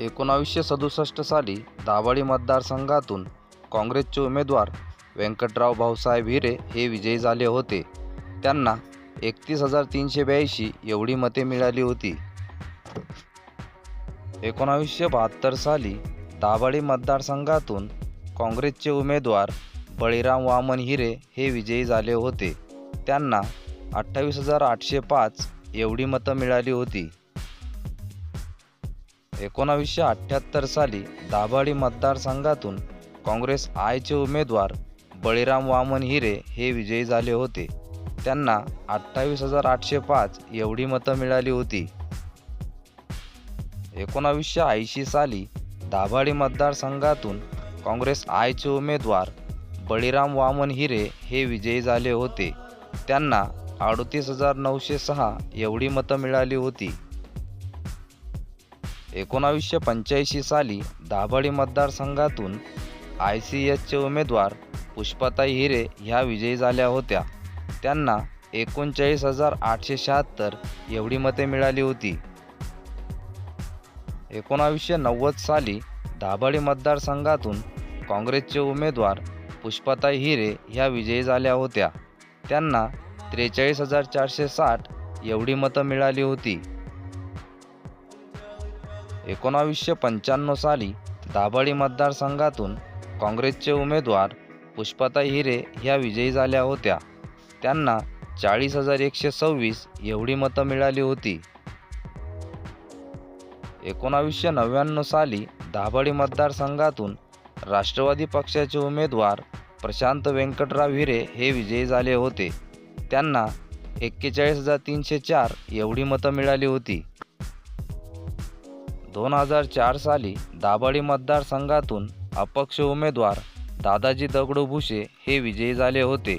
एकोणावीसशे सदुसष्ट साली दाभाडी मतदारसंघातून काँग्रेसचे उमेदवार व्यंकटराव भाऊसाहेब हिरे हे विजयी झाले होते. त्यांना एकतीस हजार तीनशे ब्याऐंशी एवढी मते मिळाली होती. एकोणावीसशे बहात्तर साली दाभाडी मतदारसंघातून काँग्रेसचे उमेदवार बळीराम वामन हिरे हे विजयी झाले होते. त्यांना अठ्ठावीस हजार आठशे पाच एवढी मतं मिळाली होती. एकोणावीसशे अठ्ठ्याहत्तर साली दाभाडी मतदारसंघातून काँग्रेस आयचे उमेदवार बळीराम वामन हिरे हे विजयी झाले होते. त्यांना अठ्ठावीस हजार आठशे पाच एवढी मतं मिळाली होती. एकोणावीसशे ऐंशी साली दाभाडी मतदारसंघातून काँग्रेस आयचे उमेदवार बळीराम वामन हिरे हे विजयी झाले होते. त्यांना अडतीस हजार नऊशे सहा एवढी मतं मिळाली होती. एकोणावीसशे पंच्याऐंशी साली दाभाडी मतदारसंघातून आय सी एसचे उमेदवार पुष्पाताई हिरे ह्या विजयी झाल्या होत्या. त्यांना एकोणचाळीस हजार आठशे शहात्तर एवढी मते मिळाली होती. एकोणावीसशे नव्वद साली दाभाडी मतदारसंघातून काँग्रेसचे उमेदवार पुष्पाताई हिरे ह्या विजयी झाल्या होत्या. त्यांना त्रेचाळीस हजार चारशे साठ एवढी मतं मिळाली होती. एकोणावीसशे पंच्याण्णव साली दाभाडी मतदारसंघातून काँग्रेसचे उमेदवार पुष्पाताई हिरे ह्या विजयी झाल्या होत्या. त्यांना चाळीस हजार एकशे सव्वीस एवढी मतं मिळाली होती. एकोणावीसशे नव्याण्णव साली दाभाडी मतदारसंघातून राष्ट्रवादी पक्षाचे उमेदवार प्रशांत व्यंकटराव हिरे हे विजयी झाले होते. त्यांना एक्केचाळीस हजार तीनशे चार एवढी मतं मिळाली होती. दोन हजार चार साली दाभाडी मतदारसंघातून अपक्ष उमेदवार दादाजी दगडू भुसे हे विजयी झाले होते.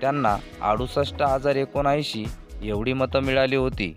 त्यांना अडुसष्ट हजार एकोणऐंशी एवढी मतं मिळाली होती.